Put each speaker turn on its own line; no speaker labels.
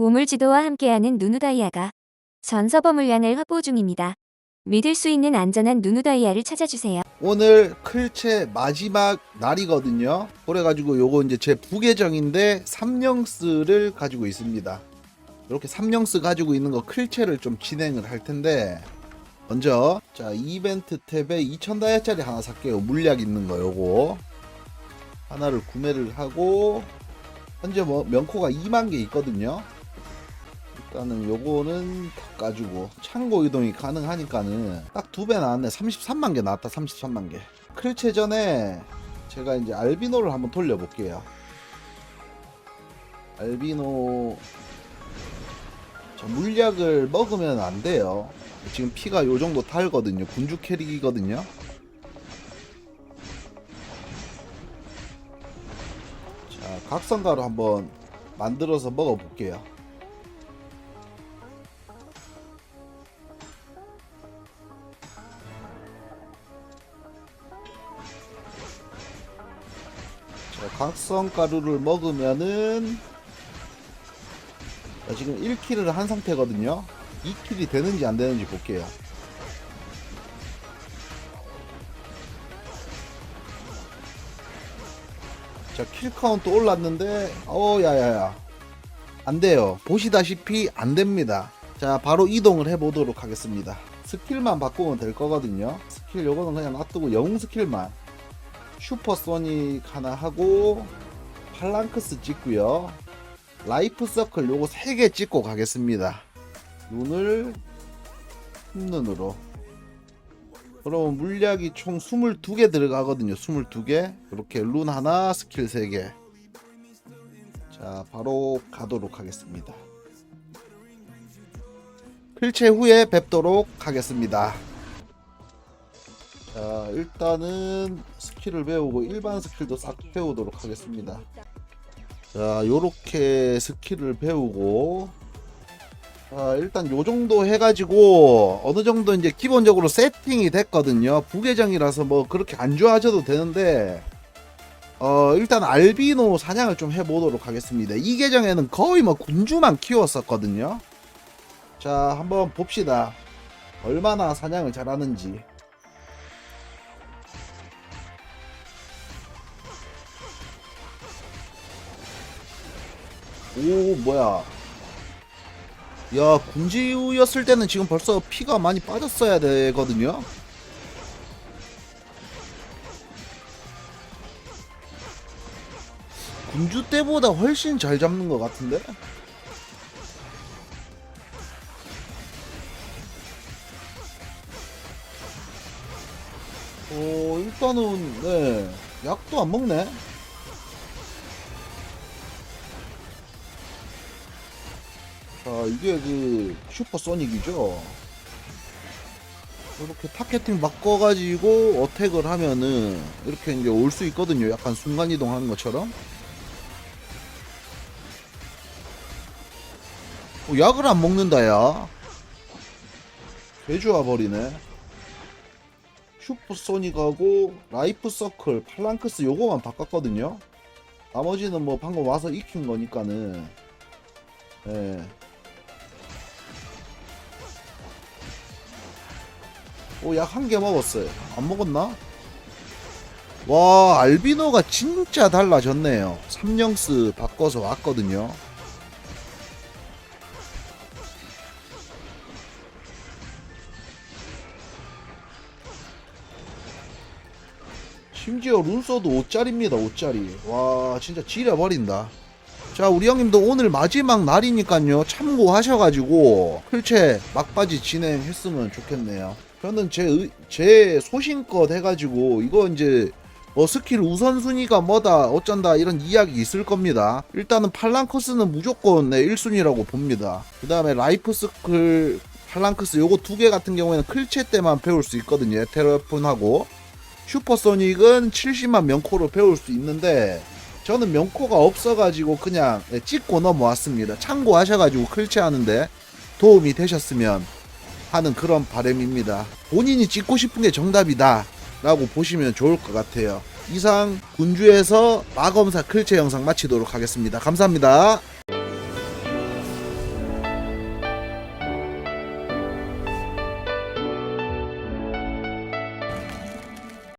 보물지도와 함께하는 누누다이아가 전서버 물량을 확보 중입니다. 믿을 수 있는 안전한 누누다이아를 찾아주세요.
오늘 클체 마지막 날이거든요. 그래가지고 요거 이제 제 부계정인데 3영스를 가지고 있습니다. 이렇게 3영스 가지고 있는 거 클체를 좀 진행을 할 텐데 먼저 자 이벤트 탭에 2000다이아짜리 하나 살게요. 물약 있는 거 요거 하나를 구매를 하고 현재 뭐 명코가 2만 개 있거든요. 일단은 요거는 다 까주고 창고 이동이 가능하니까는 딱 두 배 나왔네. 33만 개 나왔다 33만 개. 클체 전에 제가 이제 알비노를 한번 돌려볼게요. 알비노 저 물약을 먹으면 안 돼요. 지금 피가 요 정도 달거든요. 군주 캐릭이거든요. 자 각성가루 한번 만들어서 먹어볼게요 각성 가루를 먹으면은 자, 지금 1킬을 한 상태거든요. 2킬이 되는지 안 되는지 볼게요. 자, 킬 카운트 올랐는데 어 야야야. 안 돼요. 보시다시피 안 됩니다. 자, 바로 이동을 해 보도록 하겠습니다. 스킬만 바꾸면 될 거거든요. 스킬 요거는 그냥 놔두고 영웅 스킬만 슈퍼소닉 하나 하고 팔랑크스 찍고요. 라이프 서클 요거 3개 찍고 가겠습니다. 눈을 흰눈으로. 그러면 물약이 총 22개 들어가거든요. 22개. 이렇게 룬 하나 스킬 3개. 자 바로 가도록 하겠습니다. 필체 후에 뵙도록 하겠습니다 자 일단은 스킬을 배우고 일반 스킬도 싹 배우도록 하겠습니다. 자 요렇게 스킬을 배우고 자 일단 요 정도 해가지고 어느 정도 이제 기본적으로 세팅이 됐거든요. 부계정이라서 뭐 그렇게 안 좋아하셔도 되는데 어 일단 알비노 사냥을 좀 해보도록 하겠습니다. 이 계정에는 거의 뭐 군주만 키웠었거든요. 자 한번 봅시다. 얼마나 사냥을 잘하는지 오 뭐야. 야 군지우였을 때는 지금 벌써 피가 많이 빠졌어야 되거든요. 군주 때보다 훨씬 잘 잡는 것 같은데? 어 일단은 네. 약도 안 먹네 자 이게 그 슈퍼소닉이죠? 이렇게 타겟팅 바꿔가지고 어택을 하면은 이렇게 이제 올 수 있거든요. 약간 순간 이동 하는 것처럼. 어, 약을 안 먹는다 야. 개좋아 버리네. 슈퍼소닉하고 라이프 서클 팔랑크스 요거만 바꿨거든요. 나머지는 뭐 방금 와서 익힌 거니까는. 예. 오, 약 한 개 먹었어요. 안 먹었나? 와, 알비노가 진짜 달라졌네요. 3영스 바꿔서 왔거든요. 심지어 룬소도 5짜리입니다, 5짜리. 와, 진짜 지려버린다. 자, 우리 형님도 오늘 마지막 날이니까요. 참고하셔가지고, 필체 막바지 진행했으면 좋겠네요. 저는 제, 의- 제 소신껏 해가지고, 이거 이제, 뭐 스킬 우선순위가 뭐다, 어쩐다, 이런 이야기 있을 겁니다. 일단은 팔랑크스는 무조건 네, 1순위라고 봅니다. 그 다음에 라이프 스클, 팔랑크스 요거 두 개 같은 경우에는 클체 때만 배울 수 있거든요. 테러폰하고. 슈퍼소닉은 70만 명코로 배울 수 있는데, 저는 명코가 없어가지고 그냥 네, 찍고 넘어왔습니다. 참고하셔가지고 클체 하는데 도움이 되셨으면 하는 그런 바람입니다. 본인이 찍고 싶은 게 정답이다 라고 보시면 좋을 것 같아요. 이상 군주에서 마검사 클체 영상 마치도록 하겠습니다. 감사합니다.